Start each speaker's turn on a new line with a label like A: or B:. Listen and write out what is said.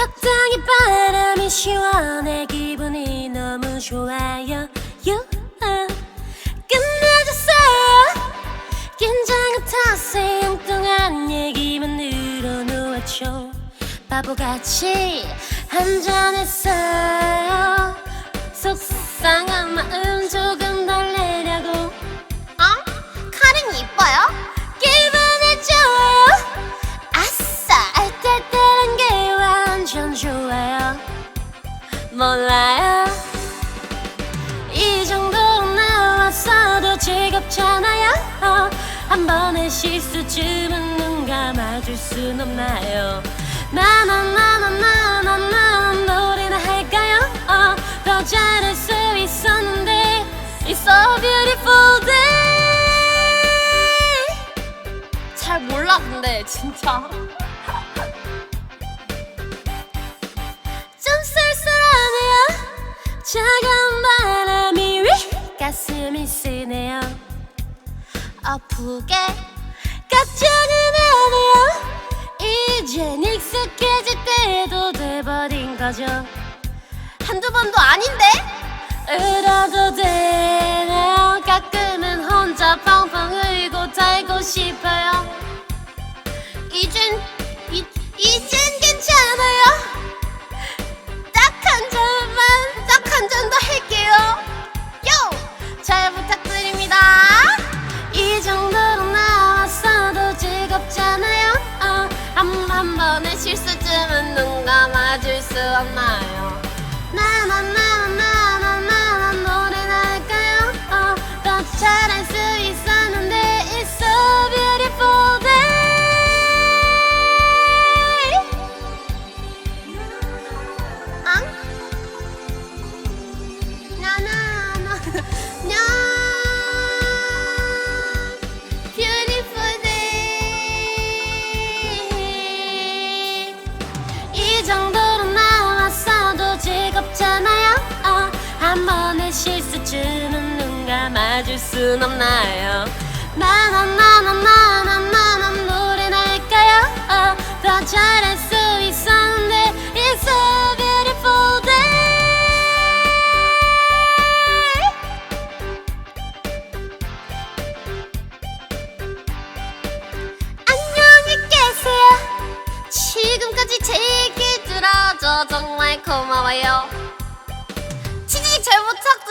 A: 적당히 바람이 시원해. 기분이 너무 좋아요. 유 끝내줬어요. 긴장을 탓에 엉뚱한 얘기만 늘어놓았죠. 바보같이 한잔했어 몰라요? 이 정도로 나왔어도 즐겁잖아요. 어, 한 번의 실수쯤은 눈 감아줄 순 없나요? 나나나나나나나 노래나 할까요? 어, 더 잘할 수 있었는데 It's so beautiful day.
B: 잘 몰라 근데 진짜
A: 가슴이 쓰네요. 아프게 걱정은 안해요 이젠 익숙해질 때도 돼버린 거죠.
B: 한두 번도 아닌데?
A: 울어도 돼요. 가끔은 혼자 펑펑 울고 달고 싶어요.
B: 이젠
A: 번의
B: 실수쯤은 눈 감아줄 수 없나요?
A: 나나나나나나나 눈 감아줄 순 없나요? 나나나나나나나 노래나 할까요 어, 더 잘할 수 있었는데 It's a beautiful day
B: 안녕히 계세요 지금까지 제 얘기 들어줘 정말 고마워요 취직 잘 부탁드립니다